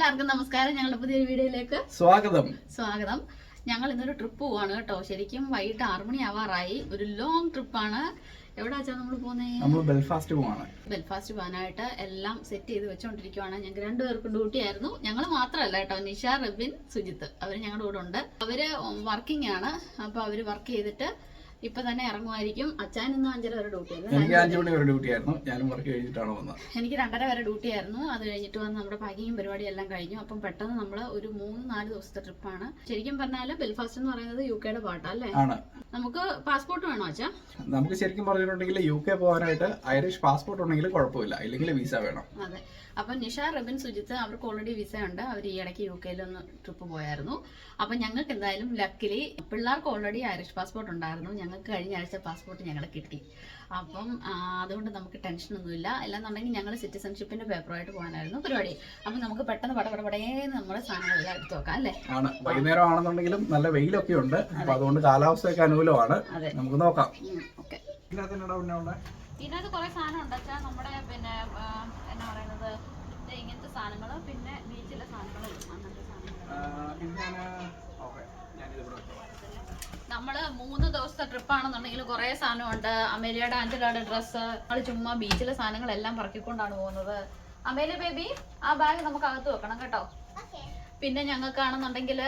എല്ലാവർക്കും നമസ്കാരം. ഞങ്ങളുടെ പുതിയ വീഡിയോയിലേക്ക് സ്വാഗതം. സ്വാഗതം. ഞങ്ങൾ ഇന്നൊരു ട്രിപ്പ് പോവാണ് കേട്ടോ. ശരിക്കും വൈകിട്ട് ആറു മണി ആവാറായി. ഒരു ലോങ് ട്രിപ്പാണ് എവിടെ വെച്ചാൽ നമ്മൾ പോകുന്നത് നമ്മൾ ബെൽഫാസ്റ്റ് പോവാണ്. ബെൽഫാസ്റ്റ് പോകാനായിട്ട് എല്ലാം സെറ്റ് ചെയ്ത് വെച്ചോണ്ടിരിക്കുവാണ്. ഞങ്ങൾ രണ്ടുപേർക്കും ഡ്യൂട്ടി ആയിരുന്നു. ഞങ്ങൾ മാത്രമല്ല കേട്ടോ. നിഷ റബിൻ സുജിത്ത്. അവർ ഞങ്ങളുടെ കൂടെ ഉണ്ട്. അവർ വർക്കിംഗ് ആണ്. അപ്പൊ അവർ വർക്ക് ചെയ്തിട്ട് ഇപ്പൊ തന്നെ ഇറങ്ങുമായിരിക്കും. അച്ഛൻ ഇന്ന് അഞ്ചര വരെ ഡ്യൂട്ടി ആയിരുന്നു. എനിക്ക് അഞ്ചു മണി വരെ ഡ്യൂട്ടി ആയിരുന്നു. ഞാനും വർക്ക് കഴിഞ്ഞിട്ടാണ് വന്നത്. എനിക്ക് രണ്ടര വരെ ഡ്യൂട്ടി ആയിരുന്നു. അത് കഴിഞ്ഞിട്ട് വന്ന് നമ്മുടെ പാക്കിങ്ങും പരിപാടി എല്ലാം കഴിഞ്ഞു. അപ്പം പെട്ടെന്ന് നമ്മൾ ഒരു മൂന്ന് നാല് ദിവസത്തെ ആണ്. ശരിക്കും പറഞ്ഞാൽ ബെൽഫാസ്റ്റ് എന്ന് പറയുന്നത് യു കെയുടെ പാട്ടല്ലേ നമുക്ക് പാസ്പോർട്ട് വേണോ അച്ഛാ? നമുക്ക് ശരിക്കും പറഞ്ഞിട്ടുണ്ടെങ്കിൽ യു കെ പോകാനായിട്ട് ഐറിഷ് പാസ്പോർട്ട് ഉണ്ടെങ്കിൽ കുഴപ്പമില്ല. ഇല്ലെങ്കിൽ വിസ വേണം. അതെ. അപ്പം നിഷ റബിൻ സുജിത്ത് അവർക്ക് ഓൾറെഡി വിസ ഉണ്ട്. അവർ ഈ ഇടയ്ക്ക് യു കെയിൽ ഒന്ന് ട്രിപ്പ് പോയായിരുന്നു. അപ്പം ഞങ്ങൾക്ക് എന്തായാലും ലക്കിലി പിള്ളേർക്ക് ഓൾറെഡി ഐറിഷ് പാസ്പോർട്ട് ഉണ്ടായിരുന്നു. ഞങ്ങൾക്ക് കഴിഞ്ഞ ആഴ്ച പാസ്പോർട്ട് ഞങ്ങൾ കിട്ടി. അപ്പം അതുകൊണ്ട് നമുക്ക് ടെൻഷനൊന്നുമില്ല അല്ലാന്നുണ്ടെങ്കിൽ ഞങ്ങൾ സിറ്റിസൺഷിപ്പിന്റെ പേപ്പറുമായിട്ട് പോകാനായിരുന്നു പരിപാടി. അപ്പം നമുക്ക് പെട്ടെന്ന് പടപടപടേന്ന് നമ്മുടെ സാധനങ്ങളെല്ലാം എടുത്തു വെക്കാം അല്ലേ? ആണ്. വൈകുന്നേരം ആണെന്നുണ്ടെങ്കിലും നല്ല വെയിലൊക്കെ ഉണ്ട് അപ്പൊ അതുകൊണ്ട് കാലാവസ്ഥയൊക്കെ അനുകൂലമാണ്. അതെ. നമുക്ക് നോക്കാം. ഓക്കെ. ഇതിനകത്ത് കുറെ സാധനം ഉണ്ട് വെച്ചാൽ നമ്മുടെ പിന്നെ ആ, എന്നാ പറയുന്നത് ദേ ഇങ്ങനത്തെ സാധനങ്ങൾ പിന്നെ ബീച്ചിലെ സാധനങ്ങൾ അങ്ങനത്തെ സാധനങ്ങൾ നമ്മൾ മൂന്ന് ദിവസത്തെ ട്രിപ്പ് ആണെന്നുണ്ടെങ്കിൽ കുറെ സാധനമുണ്ട്. അമേലിയുടെ ആഞ്ചലയുടെ ഡ്രസ്സ്. നമ്മൾ ചുമ്മാ ബീച്ചിലെ സാധനങ്ങളെല്ലാം പറക്കിക്കൊണ്ടാണ് പോകുന്നത്. അമേലി ബേബി ആ ബാഗ് നമുക്ക് അകത്ത് വെക്കണം കേട്ടോ. പിന്നെ ഞങ്ങൾക്കാണെന്നുണ്ടെങ്കിൽ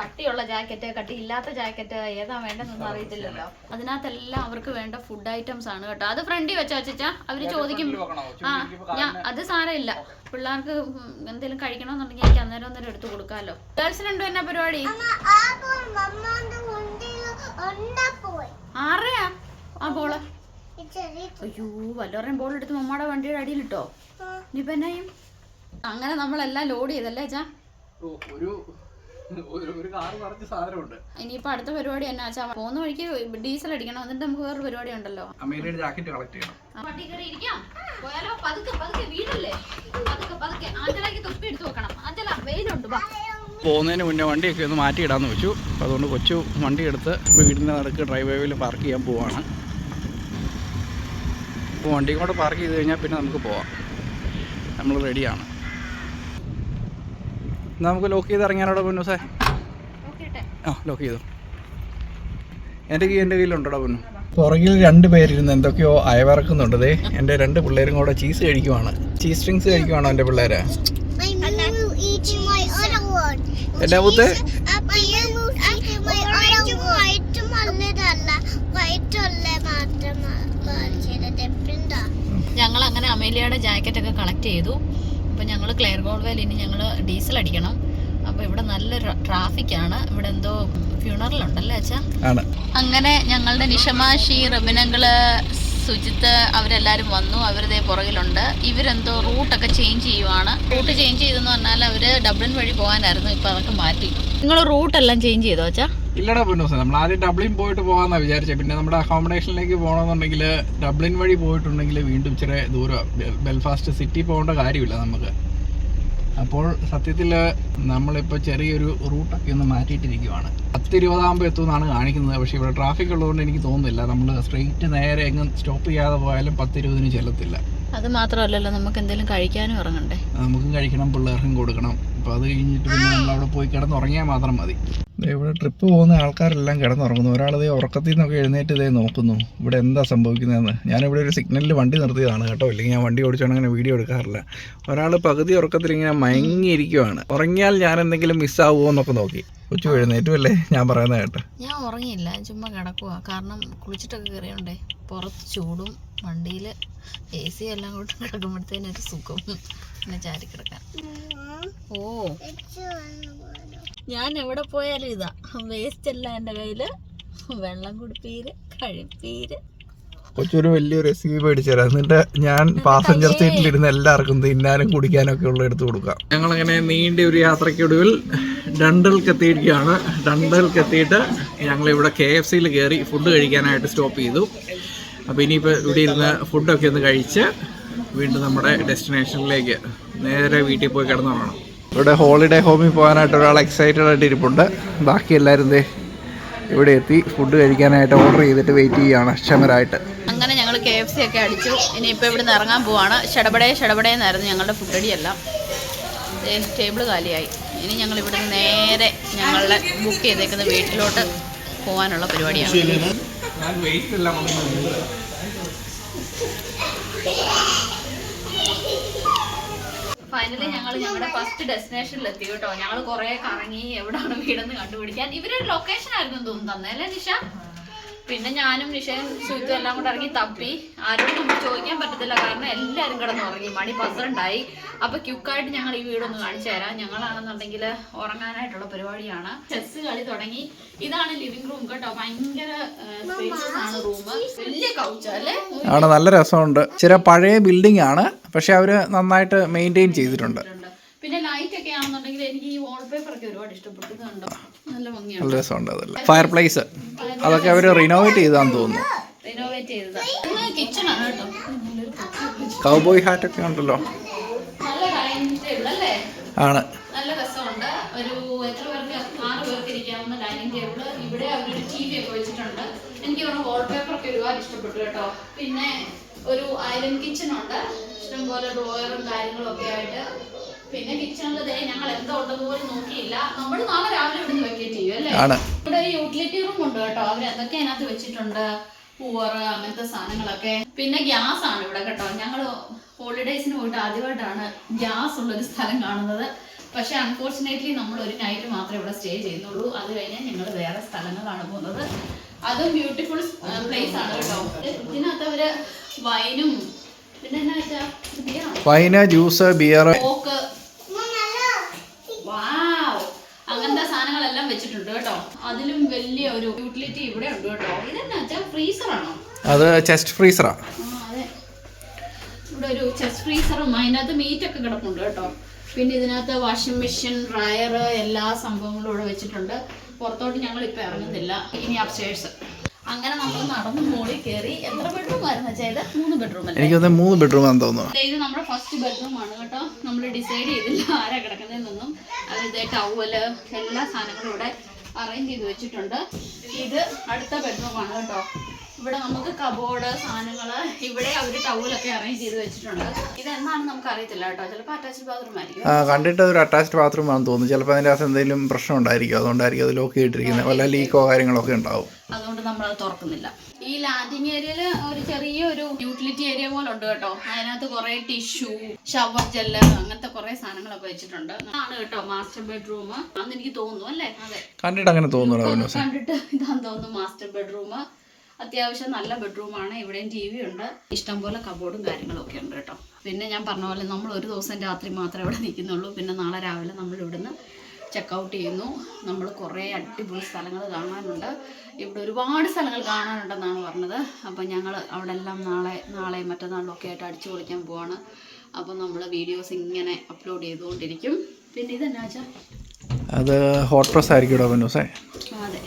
കട്ടിയുള്ള ജാക്കറ്റ് കട്ടി ഇല്ലാത്ത ജാക്കറ്റ് ഏതാ വേണ്ടതെന്നൊന്നും അറിയത്തില്ലല്ലോ. അതിനകത്തെല്ലാം അവർക്ക് വേണ്ട ഫുഡ് ഐറ്റംസ് ആണ് കേട്ടോ. അത് ഫ്രണ്ടി വെച്ചാ വെച്ചാ അവർ ചോദിക്കും. ആ ഞാൻ അത് സാരമില്ല. പിള്ളേർക്ക് എന്തെങ്കിലും കഴിക്കണമെന്നുണ്ടെങ്കിൽ എനിക്ക് അന്നേരം അന്നേരം എടുത്തു കൊടുക്കാമല്ലോ ഗേൾസിനുണ്ടോ എന്നാ പരിപാടി? ആ ബോൾ അയ്യോ വല്ലവരുടെയും ബോൾ എടുത്ത് മമ്മയുടെ വണ്ടിയുടെ അടിയിലിട്ടോ ഇനിയിപ്പോ എന്നായും അങ്ങനെ നമ്മളെല്ലാം ലോഡ് ചെയ്തല്ലേ അച്ഛാ? ഒരു ഒരു- ഒരു കാർ നിറച്ച് സാധനമുണ്ട്. ഇനിയിപ്പോ അടുത്ത പരിപാടി എന്നാ വെച്ചാ പോകുന്ന വഴിക്ക് ഡീസൽ അടിക്കണം. എന്നിട്ട് നമുക്ക് വേറെ പരിപാടി ഉണ്ടല്ലോ. ജാക്കറ്റ് കളക്ട് ചെയ്യണം. വണ്ടി കയറി ഇരിക്കാം? പോയാലോ? പതുക്കെ പതുക്കെ വീടല്ലേ പതുക്കെ പതുക്കെ. ആഞ്ചലാക്കി തൊപ്പി എടുത്തു വെക്കണം. ആഞ്ചല വെയിലുണ്ട്. വാ. പോകുന്നതിന് മുന്നേ വണ്ടിയൊക്കെ ഒന്ന് മാറ്റിയിടാന്ന് വെച്ചു. അപ്പോൾ അതുകൊണ്ട് കൊച്ചു വണ്ടി എടുത്ത് വീടിന്റെ നടക്ക് ഡ്രൈവ് വേയിൽ പാർക്ക് ചെയ്യാൻ പോവാണ്. അപ്പോൾ വണ്ടിയും കൂടെ പാർക്ക് ചെയ്ത് കഴിഞ്ഞാൽ പിന്നെ നമുക്ക് പോവാം. നമ്മൾ റെഡിയാണ്. നമുക്ക് ലോക്ക് ചെയ്ത് ഇറങ്ങിയാലോടെ പൊന്നു സാർ ആ ലോക്ക് ചെയ്തു. എന്റെ കീ എന്റെ കയ്യിലുണ്ടോടാ പൊന്നു? പുറകിൽ രണ്ട് പേരിരുന്ന് എന്തൊക്കെയോ അയവിറക്കുന്നുണ്ട് ദേ. എന്റെ രണ്ട് പിള്ളേരും കൂടെ ചീസ് കഴിക്കുവാണ്. ചീസ് സ്ട്രിങ്സ് കഴിക്കുവാണോ എന്റെ പിള്ളേരെ? എന്നാ മുത്തേ ഞങ്ങൾ അങ്ങനെ അമേലിയയുടെ ജാക്കറ്റ് ഒക്കെ കളക്ട് ചെയ്തു. അപ്പോൾ ഞങ്ങൾ ക്ലെയർ ഗോൾവേൽ ഇനി ഞങ്ങൾ ഡീസൽ അടിക്കണം. അപ്പോൾ ഇവിടെ നല്ല ട്രാഫിക് ആണ്. ഇവിടെ എന്തോ ഫ്യൂണറൽ ഉണ്ടല്ലേ അച്ഛാ? ആണ്. അങ്ങനെ ഞങ്ങളുടെ നിഷമാശി റബിനങ്ങൾ സുജിത്ത് അവരെല്ലാരും വന്നു അവരിതേ പുറകിലുണ്ട്. ഇവരെന്തോ റൂട്ടൊക്കെ ചേഞ്ച് ചെയ്യുവാണ്. റൂട്ട് ചേഞ്ച് ചെയ്തെന്ന് പറഞ്ഞാൽ അവർ ഡബ്ലിൻ വഴി പോകാനായിരുന്നു ഇപ്പൊ അതൊക്കെ മാറ്റി. നിങ്ങൾ റൂട്ട് എല്ലാം ചേഞ്ച് ചെയ്തോ അച്ഛാ? ഇല്ലടാ പൊന്നൂസ നമ്മൾ ആദ്യം ഡബ്ലിൻ പോയിട്ട് പോകാന്നാ വിചാരിച്ചത് പിന്നെ നമ്മുടെ അക്കോമഡേഷനിലേക്ക് പോകണമെന്നുണ്ടെങ്കിൽ ഡബ്ലിൻ വഴി പോയിട്ടുണ്ടെങ്കിൽ വീണ്ടും ഇച്ചിരി ദൂരം ബെൽഫാസ്റ്റ് സിറ്റി പോകേണ്ട കാര്യമില്ല നമുക്ക്. അപ്പോൾ സത്യത്തിൽ നമ്മളിപ്പോൾ ചെറിയൊരു റൂട്ടൊക്കെ ഒന്ന് മാറ്റിയിട്ടിരിക്കുവാണ്. പത്തിരുപതാകുമ്പോൾ എത്തുമെന്നാണ് കാണിക്കുന്നത്. പക്ഷേ ഇവിടെ ട്രാഫിക് ഉള്ളതുകൊണ്ട് എനിക്ക് തോന്നുന്നില്ല. നമ്മൾ സ്ട്രെയിറ്റ് നേരെ എങ്ങും സ്റ്റോപ്പ് ചെയ്യാതെ പോയാലും പത്തിരുപതിന് ചെല്ലത്തില്ല. അത് മാത്രമല്ലല്ലോ നമുക്ക് എന്തെങ്കിലും കഴിക്കാനും ഇറങ്ങണ്ടേ? നമുക്കും കഴിക്കണം പിള്ളേർക്കും കൊടുക്കണം. അപ്പോൾ അത് കഴിഞ്ഞിട്ട് പിന്നെ നമ്മൾ അവിടെ പോയി കിടന്നുറങ്ങിയാൽ മാത്രം മതി. ഇവിടെ ട്രിപ്പ് പോകുന്ന ആൾക്കാരെല്ലാം കിടന്നുറങ്ങുന്നു. ഒരാളത് ഉറക്കത്തിൽ നിന്നൊക്കെ എഴുന്നേറ്റ് ഇതേ നോക്കുന്നു. ഇവിടെ എന്താ സംഭവിക്കുന്നതെന്ന്. ഞാനിവിടെ ഒരു സിഗ്നലിൽ വണ്ടി നിർത്തിയതാണ് കേട്ടോ. ഇല്ലെങ്കിൽ ഞാൻ വണ്ടി ഓടിച്ചോണ്ട് അങ്ങനെ വീഡിയോ എടുക്കാറില്ല. ഒരാൾ പകുതി ഉറക്കത്തിൽ ഇങ്ങനെ മയങ്ങിയിരിക്കുവാണ്. ഉറങ്ങിയാൽ ഞാൻ എന്തെങ്കിലും മിസ്സാവുമോ എന്നൊക്കെ നോക്കി. കൊച്ചു എഴുന്നേറ്റും അല്ലേ ഞാൻ പറയുന്നത് കേട്ടോ. ഞാൻ ഉറങ്ങിയില്ല. ചുമ്മാ കിടക്കുക കാരണം കുളിച്ചിട്ടൊക്കെ കയറിയുണ്ടേ പുറത്ത് ചൂടും വണ്ടിയിൽ എ സി എല്ലാം കൂടെ കിടക്കുമ്പോഴത്തേനും ഒരു സുഖം. പിന്നെ ചാരി കിടക്കാൻ ഓ. ഞാൻ എവിടെ പോയാലും ഇതാ. വേസ്റ്റ് അല്ല എന്റെ കയ്യിൽ. വെള്ളം കുടിപ്പീര് കഴിപ്പീര്. കൊച്ചൊരു വലിയൊരു റെസിപ്പി മേടിച്ചു തരാം. എന്നിട്ട് ഞാൻ പാസഞ്ചർ സീറ്റിൽ ഇരുന്ന് എല്ലാവർക്കും തിന്നാനും കുടിക്കാനൊക്കെ ഉള്ള എടുത്ത് കൊടുക്കാം. ഞങ്ങളങ്ങനെ നീണ്ട ഒരു യാത്രയ്ക്കൊടുവിൽ ഡണ്ടൽക്ക് എത്തിയിരിക്കുകയാണ് ഡണ്ടൽക്ക് എത്തിയിട്ട് ഞങ്ങൾ ഇവിടെ കെ എഫ് സിയിൽ കയറി ഫുഡ് കഴിക്കാനായിട്ട് സ്റ്റോപ്പ് ചെയ്തു. അപ്പോൾ ഇനിയിപ്പോൾ ഇവിടെ ഇരുന്ന് ഫുഡൊക്കെ ഒന്ന് കഴിച്ച് വീണ്ടും നമ്മുടെ ഡെസ്റ്റിനേഷനിലേക്ക് നേരെ വീട്ടിൽ പോയി കിടന്നു കിടന്നുറങ്ങണം ഇവിടെ ഹോളിഡേ ഹോമിൽ പോകാനായിട്ട് ഒരാൾ എക്സൈറ്റഡ് ആയിട്ട് ഇരിപ്പുണ്ട്. ബാക്കി എല്ലാവരും ദേ ഇവിടെ എത്തി ഫുഡ് കഴിക്കാനായിട്ട് ഓർഡർ ചെയ്തിട്ട് വെയിറ്റ് ചെയ്യുകയാണ് ക്ഷമരായിട്ട് അങ്ങനെ ഞങ്ങൾ കെ എഫ് സി ഒക്കെ അടിച്ചു. ഇനിയിപ്പോൾ ഇവിടുന്ന് ഇറങ്ങാൻ പോവാണ്. ഷടപടേ ഷടപടേ എന്നായിരുന്നു ഞങ്ങളുടെ ഫുഡ് അടിയെല്ലാം ടേബിൾ കാലിയായി. ഇനി ഞങ്ങൾ ഇവിടുന്ന് നേരെ ഞങ്ങളുടെ ബുക്ക് ചെയ്തേക്കുന്ന വീട്ടിലോട്ട് പോകാനുള്ള പരിപാടിയാണ് ഞാൻ വെയിറ്റ് എല്ലാം വന്നു ഫൈനലി ഞങ്ങൾ ഞങ്ങളുടെ ഫസ്റ്റ് ഡെസ്റ്റിനേഷനിൽ എത്തി കേട്ടോ. ഞങ്ങൾ കുറെ കറങ്ങി എവിടാണ് വീടെന്ന് കണ്ടുപിടിക്കാൻ. ഇവരൊരു ലൊക്കേഷൻ ആയിരുന്നു തോന്നുന്നു. തന്നെ അല്ലേ നിഷ? പിന്നെ ഞാനും നിഷയും സുഹൃത്തും എല്ലാം കൂടെ ഇറങ്ങി തപ്പി. ആരോടും നമുക്ക് ചോദിക്കാൻ പറ്റത്തില്ല. കാരണം എല്ലാവരും കിടന്ന് ഉറങ്ങി മണി പന്ത്രണ്ടായി. അപ്പൊ ക്യുക്കായിട്ട് ഞങ്ങൾ ഈ വീടൊന്ന് കാണിച്ചു തരാം. ഞങ്ങളാണെന്നുണ്ടെങ്കിൽ ഉറങ്ങാനായിട്ടുള്ള പരിപാടിയാണ്. ചെസ് കളി തുടങ്ങി. ഇതാണ് ലിവിംഗ് റൂം കേട്ടോ. ഭയങ്കര ആണ് റൂം. വലിയ കൗച്ച അല്ലേ? ആണ് നല്ല രസമുണ്ട്. ചില പഴയ ബിൽഡിംഗ് ആണ്. പക്ഷെ അവർ നന്നായിട്ട് മെയിന്റെയിൻ ചെയ്തിട്ടുണ്ട്. പിന്നെ ലൈറ്റ് ഒക്കെ ആണെന്നുണ്ടെങ്കിൽ എനിക്ക് ഈ വാൾപേപ്പർ ഒക്കെ ഒരുപാട് ഇഷ്ടപ്പെട്ടു. കണ്ടോ നല്ല രസമുണ്ട് അതല്ല. ഫയർ പ്ലേസ് അതൊക്കെ അവർ റിനോവേറ്റ് ചെയ്താന്ന് തോന്നുന്നു. കൗബോയ് ഹാറ്റ് ഒക്കെ ഉണ്ടല്ലോ. ആണ്. എനിക്ക് വാൾപേപ്പർ ഒക്കെ ഒരുപാട് ഇഷ്ടപ്പെട്ടു കേട്ടോ. പിന്നെ ഒരു ഐലൻഡ് കിച്ചൺ ഉണ്ട്. ഇഷ്ടംപോലെ ഡ്രോയറും കാര്യങ്ങളും ഒക്കെ ആയിട്ട്. പിന്നെ കിച്ചണിൽ ഞങ്ങൾ എന്താ ഉണ്ടെന്ന് പോലും നോക്കിയില്ല. നമ്മൾ നാളെ രാവിലെ ഇവിടുന്ന് ആണ്. ഇവിടെ യൂട്ടിലിറ്റി റൂം ഉണ്ട് കേട്ടോ. അവർ അതൊക്കെ അതിനകത്ത് വെച്ചിട്ടുണ്ട്. പൂവറ് അങ്ങനത്തെ സാധനങ്ങളൊക്കെ. പിന്നെ ഗ്യാസ് ആണ് ഇവിടെ കേട്ടോ. ഞങ്ങൾ ഹോളിഡേസിന് പോയിട്ട് ആദ്യമായിട്ടാണ് ഗ്യാസ് ഉള്ള ഒരു സ്ഥലം കാണുന്നത്. പക്ഷെ അൺഫോർച്ചുനേറ്റ്ലി നമ്മൾ ഒരു നൈറ്റ് മാത്രമേ ഇവിടെ സ്റ്റേ ചെയ്യുന്നുള്ളൂ. അത് കഴിഞ്ഞാൽ ഞങ്ങൾ വേറെ സ്ഥലങ്ങളാണ് പോകുന്നത്. അതും ബ്യൂട്ടിഫുൾ പ്ലേസ് ആണ് കേട്ടോ. ഇതിനകത്ത് അവർ വൈനും പിന്നെ എന്നാ വെച്ചാൽ വൈന് ജ്യൂസ് ബിയർ കോക്ക് വാവ് അങ്ങനത്തെ സാധനങ്ങളെല്ലാം വെച്ചിട്ടുണ്ട് കേട്ടോ. അതിലും വലിയ ഒരു യൂട്ടിലിറ്റി ഇവിടെ ഉണ്ട് കേട്ടോ. ഇതെന്നാ വെച്ചാൽ ഫ്രീസർ ആണോ? അത് ചെസ്റ്റ് ഫ്രീസറാ ഇവിടെ ഒരു ചെസ്റ്റ് ഫ്രീസറും അതിനകത്ത് മീറ്റ് ഒക്കെ കിടപ്പുണ്ട് കേട്ടോ. പിന്നെ ഇതിനകത്ത് വാഷിംഗ് മെഷീൻ ഡ്രയർ എല്ലാ സംഭവങ്ങളും ഇവിടെ വെച്ചിട്ടുണ്ട്. പുറത്തോട്ട് ഞങ്ങൾ ഇപ്പൊ ഇറങ്ങുന്നില്ല. ഇനി അപ്സ്റ്റേഴ്സ് അങ്ങനെ നമ്മൾ നടന്ന് മുകളിൽ കയറി എത്ര ബെഡ്റൂം ആയിരുന്നു ചെയ്ത് മൂന്ന് ബെഡ്റൂം എനിക്ക് തോന്നുന്നു മൂന്ന് ബെഡ്റൂം ആണെന്ന് തോന്നുന്നു. ഇത് നമ്മുടെ ഫസ്റ്റ് ബെഡ്റൂം ആണ് കേട്ടോ. നമ്മൾ ഡിസൈഡ് ചെയ്തില്ല ആരാ കിടക്കുന്നതെന്നൊന്നും അതായത് ടവൽ എല്ലാ സാധനങ്ങളും ഇവിടെ അറേഞ്ച് ചെയ്ത് വെച്ചിട്ടുണ്ട്. ഇത് അടുത്ത ബെഡ്റൂം ആണ് കേട്ടോ. ഇവിടെ നമുക്ക് കബോർഡ് സാധനങ്ങൾ ഇവിടെ അവർ ടൗലൊക്കെ അറേഞ്ച് ചെയ്ത് വെച്ചിട്ടുണ്ട്. ഇത് എന്നാണെന്ന് നമുക്ക് അറിയത്തില്ല കേട്ടോ. ചിലപ്പോൾ അറ്റാച്ച്ഡ് ബാത്റൂം ആയിരിക്കും. ആ, കണ്ടിട്ട് ഒരു അറ്റാച്ച്ഡ് ബാത്റൂം ആണെന്ന് തോന്നുന്നു. ചിലപ്പോൾ അതിന്റെ അകത്ത് എന്തെങ്കിലും പ്രശ്നം ഉണ്ടായിരിക്കും. അതുകൊണ്ടായിരിക്കും അത് ലോക്ക് ചെയ്തിട്ടിരിക്കുന്നത്. വല്ല ലീക്കോ കാര്യങ്ങളൊക്കെ ഉണ്ടാവും. അതുകൊണ്ട് നമ്മൾ അത് തുറക്കുന്നില്ല. ഈ ലാൻഡിങ് ഏരിയയിൽ ഒരു ചെറിയ ഒരു യൂട്ടിലിറ്റി ഏരിയ പോലെ ഉണ്ട് കേട്ടോ. അതിനകത്ത് കുറെ ടിഷ്യൂ ഷവർ ജെല്ല് അങ്ങനത്തെ കുറെ സാധനങ്ങളൊക്കെ വെച്ചിട്ടുണ്ട്. ആണ് കേട്ടോ മാസ്റ്റർ ബെഡ്റൂം അന്ന് എനിക്ക് തോന്നുന്നു അല്ലേ? അതെ. കണ്ടിട്ട് അങ്ങനെ തോന്നുന്നു കണ്ടിട്ട് ഇതാന്ന് തോന്നുന്നു മാസ്റ്റർ ബെഡ്റൂം അത്യാവശ്യം നല്ല ബെഡ്റൂമാണ് ഇവിടെയും ടി വി ഉണ്ട്. ഇഷ്ടംപോലെ കബോർഡും കാര്യങ്ങളും ഒക്കെ ഉണ്ട് കേട്ടോ. പിന്നെ ഞാൻ പറഞ്ഞ പോലെ നമ്മൾ ഒരു ദിവസം രാത്രി മാത്രമേ ഇവിടെ നിൽക്കുന്നുള്ളൂ. പിന്നെ നാളെ രാവിലെ നമ്മൾ ഇവിടുന്ന് ചെക്കൗട്ട് ചെയ്യുന്നു. നമ്മൾ കുറേ അടിപൊളി സ്ഥലങ്ങൾ കാണാനുണ്ട്. ഇവിടെ ഒരുപാട് സ്ഥലങ്ങൾ കാണാനുണ്ടെന്നാണ് പറഞ്ഞത്. അപ്പോൾ ഞങ്ങൾ അവിടെ എല്ലാം നാളെ നാളെ മറ്റന്നാളിലൊക്കെ ആയിട്ട് അടിച്ചു പൊളിക്കാൻ പോവാണ്. അപ്പോൾ നമ്മൾ വീഡിയോസ് ഇങ്ങനെ അപ്ലോഡ് ചെയ്തുകൊണ്ടിരിക്കും. പിന്നെ ഇതെന്നാ വെച്ചാൽ അത് ഹോട്ട് പ്രസ് ആയിരിക്കും അതെ.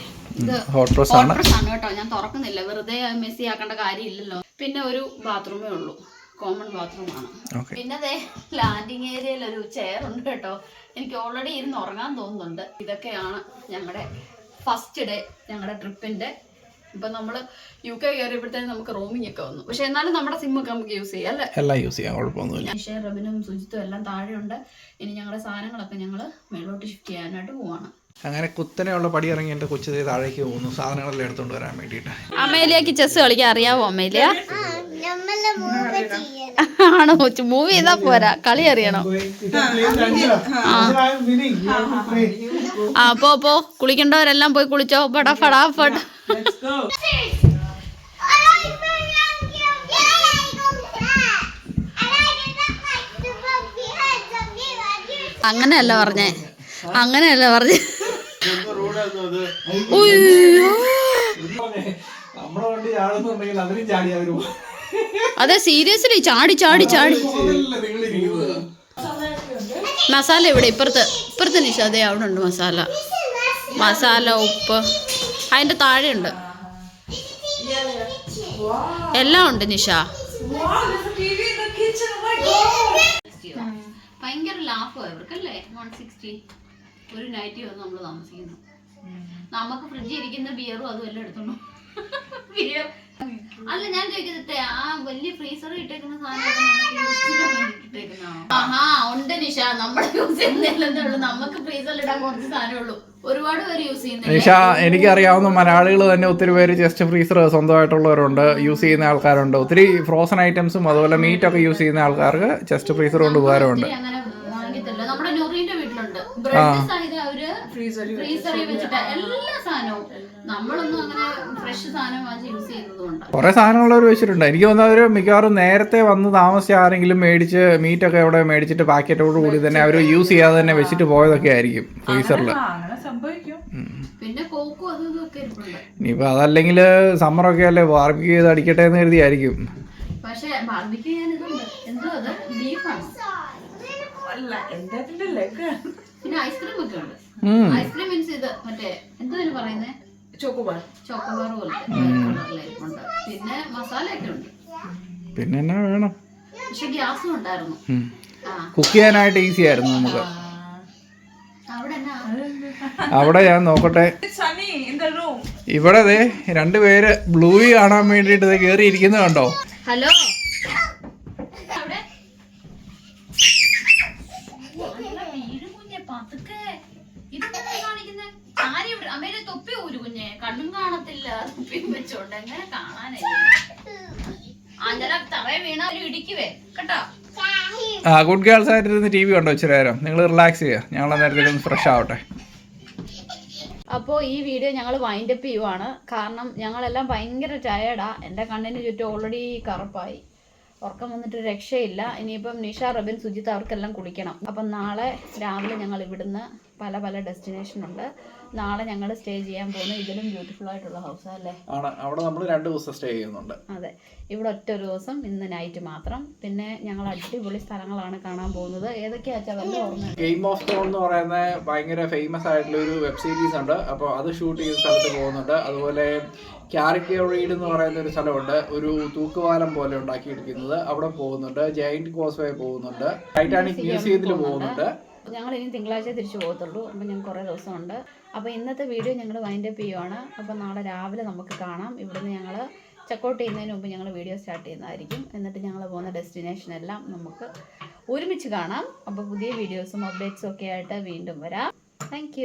ഹോട്ട് പ്രസ് ആണ്. കേട്ടോ. ഞാൻ തുറക്കുന്നില്ല. വെറുതെ മെസ്സി ആക്കേണ്ട കാര്യമില്ലല്ലോ. പിന്നെ ഒരു ബാത്റൂമേ ഉള്ളൂ. കോമൺ ബാത്റൂം ആണ്. പിന്നെ അതെ ലാൻഡിങ് ഏരിയയിൽ ഒരു ചെയർ ഉണ്ട് കേട്ടോ. എനിക്ക് ഓൾറെഡി ഇരുന്ന് ഉറങ്ങാൻ തോന്നുന്നുണ്ട്. ഇതൊക്കെയാണ് ഞങ്ങളുടെ ഫസ്റ്റ് ഡേ ഞങ്ങളുടെ ട്രിപ്പിന്റെ ഇപ്പൊ നമ്മൾ യു കെ കയറിയപ്പോഴത്തേനും നമുക്ക് റോമിംഗ് ഒക്കെ വന്നു. പക്ഷെ എന്നാലും നമ്മുടെ സിം ഒക്കെ നമുക്ക് യൂസ് ചെയ്യാം അല്ലേ? എല്ലാം യൂസ് ചെയ്യാം. കുഴപ്പമൊന്നുമില്ല. ഷെയർ റബിനും സുജിത്തും എല്ലാം താഴെയുണ്ട്. ഇനി ഞങ്ങളുടെ സാധനങ്ങളൊക്കെ ഞങ്ങൾ മേളോട്ട് ഷിഫ്റ്റ് ചെയ്യാനായിട്ട് പോവാണ്. അങ്ങനെ കുത്തനെയുള്ള പടി ഇറങ്ങി എന്റെ കൊച്ചു ദേ താഴേക്ക് പോകുന്നു. സാധനങ്ങളെല്ലാം എടുത്തുകൊണ്ട് വരാൻ വേണ്ടിയിട്ട്. അമേലിയക്ക് ചെസ് കളിക്കാൻ അറിയാവോ അമേലിയ? ആണോ മൂവ് ചെയ്താ പോരാ. കളി അറിയണോ. ആ പോ പോ. കുളിക്കേണ്ടവരെല്ലാം പോയി കുളിച്ചോ. പടാ ഫടാ ഫട് അങ്ങനെയല്ല പറഞ്ഞേ. അങ്ങനെയല്ല പറഞ്ഞേ. നമ്മുടെ വണ്ടി ചാടുന്നുണ്ടെങ്കിൽ അതിനും ചാടി അവർ അതെ സീരിയസ്ലി ചാടി ചാടി ചാടി. മസാല ഇവിടെ ഇപ്പുറത്ത് ഇപ്പുറത്ത് നിഷ അതെ അവിടെ ഉണ്ട് മസാല. മസാല ഉപ്പ്. അതിന്റെ അതിന്റെ താഴെയുണ്ട്. എല്ലാം ഉണ്ട് നിഷ. ഭയങ്കര ലാഭം ഇവർക്കല്ലേ? വൺ സിക്സ്റ്റി ഒരു നൈറ്റി വന്ന് നമ്മൾ താമസിക്കുന്നു. നമുക്ക് ഫ്രിഡ്ജിൽ ഇരിക്കുന്ന ബിയറും അതും എല്ലാം എടുത്തോളൂ ബിയർ അല്ല ഞാൻ ചോദിക്കുന്നത് ആ വലിയ ഫ്രീസർ ഇട്ടേക്കുന്ന സാധനം? ആഹാ ഉണ്ട് നിഷ. യൂസ് ചെയ്യുന്നില്ലെന്നേ ഉള്ളൂ. നമുക്ക് ഫ്രീസറിൽ ഇടാൻ കുറച്ച് സാധനമേ ഉള്ളൂ. ഒരുപാട് പേര് യൂസ് ചെയ്യുന്നില്ല? നിഷ എനിക്കറിയാവുന്ന മലയാളികൾ തന്നെ ഒത്തിരി പേര് ജസ്റ്റ് ഫ്രീസർ സ്വന്തമായിട്ടുള്ളവരുണ്ട്. യൂസ് ചെയ്യുന്ന ആൾക്കാരുണ്ട്. ഒത്തിരി ഫ്രോസൺ ഐറ്റംസും അതുപോലെ മീറ്റ് ഒക്കെ യൂസ് ചെയ്യുന്ന ആൾക്കാർക്ക് ജസ്റ്റ് ഫ്രീസർ കൊണ്ട് ഉപകാരമുണ്ട്. നമ്മുടെ നൊറീന്റെ വീട്ടിലുണ്ട്. ബ്രെഡ് ഫ്രീസറിൽ വെച്ചിട്ട് എല്ലാ സാധനവും നമ്മളൊന്നും അങ്ങനെ ഫ്രഷ് സാധനം വാങ്ങിച്ച് യൂസ് ചെയ്യുന്നതുകൊണ്ട്. കുറേ സാധനങ്ങളവർ വെച്ചിട്ടുണ്ട്. എനിക്ക് തോന്നുന്നത് അവർ മിക്കവാറും നേരത്തെ വന്ന് താമസിച്ച ആരെങ്കിലും മേടിച്ച് മീറ്റൊക്കെ അവിടെ മേടിച്ചിട്ട് പാക്കറ്റോട് കൂടി തന്നെ അവർ യൂസ് ചെയ്യാതെ തന്നെ വെച്ചിട്ട് പോയതൊക്കെ ആയിരിക്കും ഫ്രീസറിൽ അങ്ങനെ സംഭവിക്കും. പിന്നെ കോക്കോ അതും ഇതൊക്കെ ഇനിയിപ്പോൾ അതല്ലെങ്കിൽ സമ്മറൊക്കെ അല്ലേ ബാർബിക്ക് ചെയ്ത് അടിക്കട്ടെ എന്ന് കരുതിയായിരിക്കും. പക്ഷേ ബാർബിക്ക് ചെയ്യാൻ ഇതുണ്ട്. എന്തോ അത്? ബീഫാണ് അല്ല എന്റെ ലെഗ് പിന്നെ ഐസ്ക്രീം ഒക്കെ ഉണ്ട്. ഐസ്ക്രീം മീൻസ് ഇത് മറ്റേ ചോക്കോബാർ പോലത്തെ ഉണ്ട്. പിന്നെ ഉണ്ട്. പിന്നെ എന്നാ വേണം? പക്ഷെ ഗ്യാസും ഉണ്ടായിരുന്നു. ആ. കുക്ക് ചെയ്യാനായിട്ട് ഈസി ആയിരുന്നു നമുക്ക്. അവിടെ ഞാൻ നോക്കട്ടെ. സണി ഇൻ ദ റൂം ഇവിടെ ദേ രണ്ടുപേര് ബ്ലൂയി കാണാൻ വേണ്ടിട്ട് ഇത് കയറി ഇരിക്കുന്നത് കണ്ടോ? ഹലോ അവിടെ നല്ല വീട് കുഞ്ഞെ പതുക്കെ ഇതെന്താ കാണിക്കുന്നെ ആരും ഇവിടെ അമ്മേടെ തൊപ്പി ഊരു കുഞ്ഞെ കണ്ണും കാണത്തില്ല. തൊപ്പിയും വെച്ചോണ്ട് എങ്ങനെ കാണാനായി അഞ്ചല തറയെ വീണ ഒരു ഇടിക്കുവേ. കേട്ടോ? ആ ഗുഡ് ഗേൾസ് ആയിട്ട് ഇരുന്ന് ടി വി കണ്ടോ ഇച്ചിരി നേരം? നിങ്ങൾ റിലാക്സ് ചെയ്യുക. ഞങ്ങൾ നേരത്തെ ഫ്രഷ് ആവട്ടെ. അപ്പോൾ ഈ വീഡിയോ ഞങ്ങൾ വൈൻഡപ്പ് ചെയ്യുവാണ്. കാരണം ഞങ്ങളെല്ലാം ഭയങ്കര ടയേർഡാ എന്റെ കണ്ണിന് ചുറ്റും ഓൾറെഡി കറുപ്പായി. ഉറക്കം വന്നിട്ട് രക്ഷയില്ല. ഇനിയിപ്പം നിഷ റബിൻ സുജിത്ത് അവർക്കെല്ലാം കുളിക്കണം. അപ്പം നാളെ രാവിലെ ഞങ്ങൾ ഇവിടുന്ന് പല പല ഡെസ്റ്റിനേഷൻ ഉണ്ട്. നാളെ ഞങ്ങൾ സ്റ്റേ ചെയ്യാൻ പോകുന്ന ഇതിലും ബ്യൂട്ടിഫുൾ ആയിട്ടുള്ള ഹൗസ് അല്ലേ അവിടെ നമ്മൾ രണ്ട് ദിവസം സ്റ്റേ ചെയ്യുന്നുണ്ട്. അതെ. ഇവിടെ ഒറ്റ ഒരു ദിവസം ഇന്ന് നൈറ്റ് മാത്രം. പിന്നെ ഞങ്ങൾ അടിപൊളി സ്ഥലങ്ങളാണ് കാണാൻ പോകുന്നത്. ഏതൊക്കെയാണ് ഗെയിം ഓഫ് ത്രോൺ എന്ന് പറയുന്ന ഭയങ്കര ഫേമസ് ആയിട്ടുള്ള ഒരു വെബ് സീരീസ് ഉണ്ട്. അപ്പോൾ അത് ഷൂട്ട് ചെയ്ത സ്ഥലത്ത് പോകുന്നുണ്ട്. അതുപോലെ ക്യാരിക്കോറീഡ് എന്ന് പറയുന്ന ഒരു സ്ഥലമുണ്ട്. ഒരു തൂക്കുപാലം പോലെ ഉണ്ടാക്കിയിരിക്കുന്നത്. അവിടെ പോകുന്നുണ്ട്. ജയിന്റ് കോസ്വേ പോകുന്നുണ്ട്. ടൈറ്റാനിക് മ്യൂസിയത്തിൽ പോകുന്നുണ്ട്. ഞങ്ങൾ ഇനി തിങ്കളാഴ്ച തിരിച്ചു പോകത്തുള്ളൂ. അപ്പം ഞങ്ങൾ കുറേ ദിവസമുണ്ട്. അപ്പോൾ ഇന്നത്തെ വീഡിയോ ഞങ്ങൾ വൈൻഡ് അപ്പ് ചെയ്യുവാണ്. അപ്പോൾ നാളെ രാവിലെ നമുക്ക് കാണാം. ഇവിടുന്ന് ഞങ്ങൾ ചെക്കൗട്ട് ചെയ്യുന്നതിന് മുമ്പ് ഞങ്ങൾ വീഡിയോ സ്റ്റാർട്ട് ചെയ്യുന്നതായിരിക്കും. എന്നിട്ട് ഞങ്ങൾ പോകുന്ന ഡെസ്റ്റിനേഷൻ എല്ലാം നമുക്ക് ഒരുമിച്ച് കാണാം. അപ്പോൾ പുതിയ വീഡിയോസും അപ്ഡേറ്റ്സും ഒക്കെ ആയിട്ട് വീണ്ടും വരാം. താങ്ക്